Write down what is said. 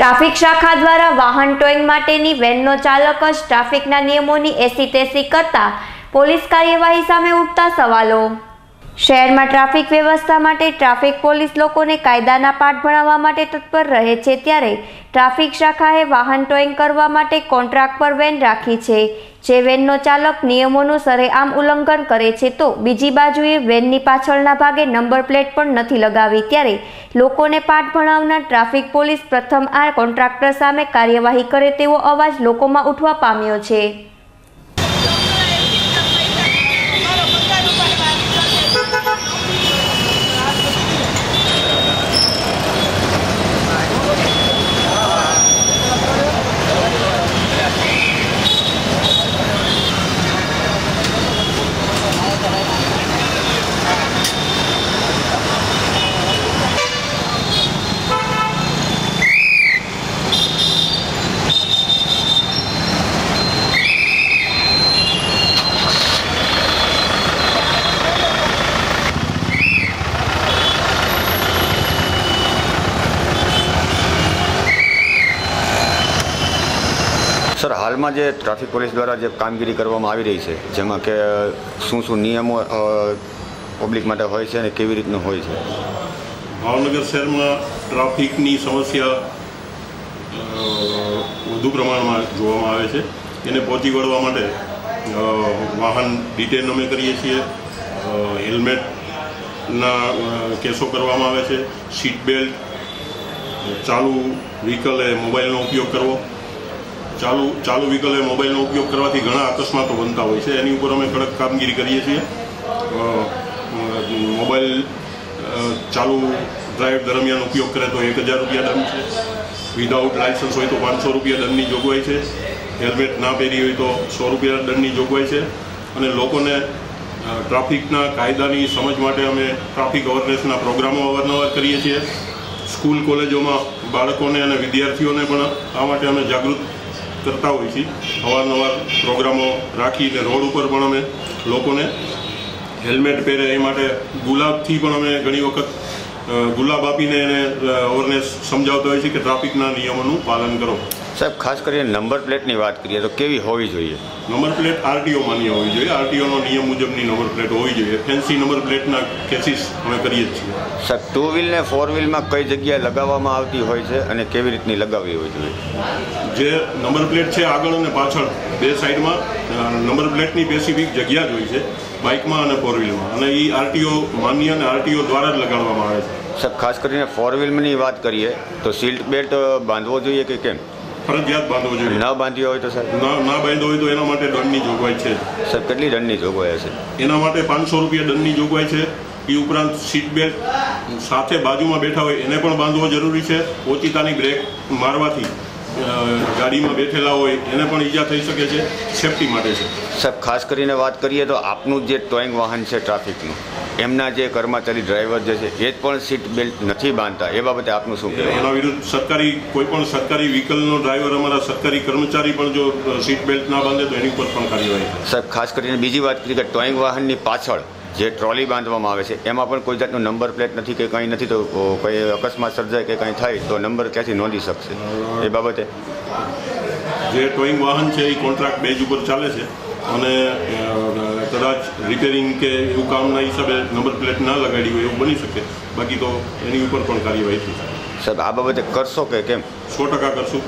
Traffic શાખા દ્વારા વાહન ટોઈંગ માટેની વેનનો ચાલક જ ટ્રાફિકના નિયમોની એસી તેસી કરતા પોલીસ કાર્યવાહી સામે ઉઠતા સવાલો. શહેરમાં ટ્રાફિક વ્યવસ્થા માટે ટ્રાફિક પોલીસ લોકોને કાયદાના પાઠ ભણાવવા માટે તત્પર રહે છે ત્યારે ટ્રાફિક શાખાએ વાહન ટોઈંગ કરવા માટે કોન્ટ્રાક્ટ પર વેન રાખી છે. જે વેનનો ચાલક નિયમોનું સરેઆમ ઉલ્લંઘન કરે છે તો બીજી બાજુએ વેનની પાછળના ભાગે નંબર પ્લેટ પણ નથી લગાવી. ત્યારે લોકોને પાઠ ભણાવનાર ટ્રાફિક પોલીસ પ્રથમ આ કોન્ટ્રાક્ટર સામે કાર્યવાહી કરે તેવો અવાજ લોકોમાં ઉઠવા પામ્યો છે. સર, હાલમાં જે ટ્રાફિક પોલીસ દ્વારા જે કામગીરી કરવામાં આવી રહી છે, જેમાં કે શું શું નિયમો પબ્લિક માટે હોય છે અને કેવી રીતનું હોય છે? ભાવનગર શહેરમાં ટ્રાફિકની સમસ્યા વધુ પ્રમાણમાં જોવામાં આવે છે. એને પહોંચી વળવા માટે વાહન ડિટેન અમે કરીએ છીએ. હેલ્મેટના કેસો કરવામાં આવે છે. સીટ બેલ્ટ ચાલુ વ્હીકલે મોબાઈલનો ઉપયોગ કરવો. ચાલુ ચાલુ વ્હીકલે મોબાઈલનો ઉપયોગ કરવાથી ઘણા અકસ્માતો બનતા હોય છે. એની ઉપર અમે કડક કામગીરી કરીએ છીએ. મોબાઈલ ચાલુ ડ્રાઈવ દરમિયાન ઉપયોગ કરે તો એક હજાર રૂપિયા દંડ છે. વિધાઉટ લાયસન્સ હોય તો પાંચસો રૂપિયા દંડની જોગવાઈ છે. હેલ્મેટ ના પહેરી હોય તો સો રૂપિયા દંડની જોગવાઈ છે. અને લોકોને ટ્રાફિકના કાયદાની સમજ માટે અમે ટ્રાફિક અવેરનેસના પ્રોગ્રામો અવારનવાર કરીએ છીએ. સ્કૂલ, કોલેજોમાં બાળકોને અને વિદ્યાર્થીઓને પણ આ માટે અમે જાગૃત કરતા હોઈએ છીએ અવારનવાર પ્રોગ્રામો રાખીને રોડ ઉપર પણ અમે લોકોને હેલ્મેટ પહેરે એ માટે ગુલાબથી પણ અમે ઘણી વખત ગુલાબ આપીને એને અવરનેસ સમજાવતા હોઈએ છીએ કે ટ્રાફિકના નિયમોનું પાલન કરો. સાહેબ ખાસ કરીને નંબર પ્લેટની વાત કરીએ તો કેવી હોવી જોઈએ? નંબર પ્લેટ આરટીઓ માની હોવી જોઈએ. આરટીઓનો નિયમ મુજબની નંબર પ્લેટ હોવી જોઈએ. ફેન્સી નંબર પ્લેટના કેસીસ અમે કરીએ જ છીએ. સાહેબ ટુ વ્હીલ ને ફોર વ્હીલમાં કઈ જગ્યાએ લગાવવામાં આવતી હોય છે અને કેવી રીતની લગાવવી હોય જોઈએ? જે નંબર પ્લેટ છે આગળ અને પાછળ બે સાઈડમાં નંબર પ્લેટની સ્પેસિફિક જગ્યા જ હોય છે બાઇકમાં અને ફોર વ્હીલમાં અને એ આરટીઓ માન્ય અને આરટીઓ દ્વારા જ લગાડવામાં આવે છે. સાહેબ ખાસ કરીને ફોર વ્હીલની વાત કરીએ તો સીટ બેલ્ટ બાંધવો જોઈએ કે કેમ? ફરજિયાત બાંધવો જોઈએ. ન બાંધ્યો હોય તો સાહેબ ના ના બાંધ્યો હોય તો એના માટે દંડની જોગવાઈ છે. સાહેબ કેટલી દંડની જોગવાઈ હશે? એના માટે પાંચસો રૂપિયા દંડની જોગવાઈ છે. એ ઉપરાંત સીટ બેલ્ટ સાથે બાજુમાં બેઠા હોય એને પણ બાંધવો જરૂરી છે. ઓચિતાની બ્રેક મારવાથી. ગાડીમાં બેઠેલા હોય એને પણ ઈજા થઈ શકે છે સેફટી માટે છે. સાહેબ ખાસ કરીને વાત કરીએ તો આપનું જે ટોઈંગ વાહન છે ટ્રાફિકનું એમના જે કર્મચારી ડ્રાઈવર જે છે એ જ પણ સીટ બેલ્ટ નથી બાંધતા એ બાબતે આપનું શું કહેવું? એના વિરુદ્ધ સરકારી કોઈ પણ સરકારી વ્હીકલનો ડ્રાઈવર અમારા સરકારી કર્મચારી પણ જો સીટ બેલ્ટ ના બાંધે તો એની ઉપર પણ કાર્યવાહી સાહેબ ખાસ કરીને બીજી વાત કરીએ કે ટોઈંગ વાહનની પાછળ જે ટ્રોલી બાંધવામાં આવે છે એમાં પણ કોઈ જાતનો નંબર પ્લેટ નથી કે કંઈ નથી તો કોઈ અકસ્માત સર્જાય કે કંઈ થાય તો નંબર ક્યાંથી નોંધી શકશે? એ બાબતે જે ટોઈંગ વાહન છે એ કોન્ટ્રાક્ટ બેઝ ઉપર ચાલે છે. અને કદાચ રિપેરિંગ કે એવું કામના હિસાબે નંબર પ્લેટ ના લગાડી હોય એવું બની શકે. બાકી તો એની ઉપર પણ કાર્યવાહી થશે. સાહેબ આ બાબતે કરશો કે કેમ? સો ટકા કરશું.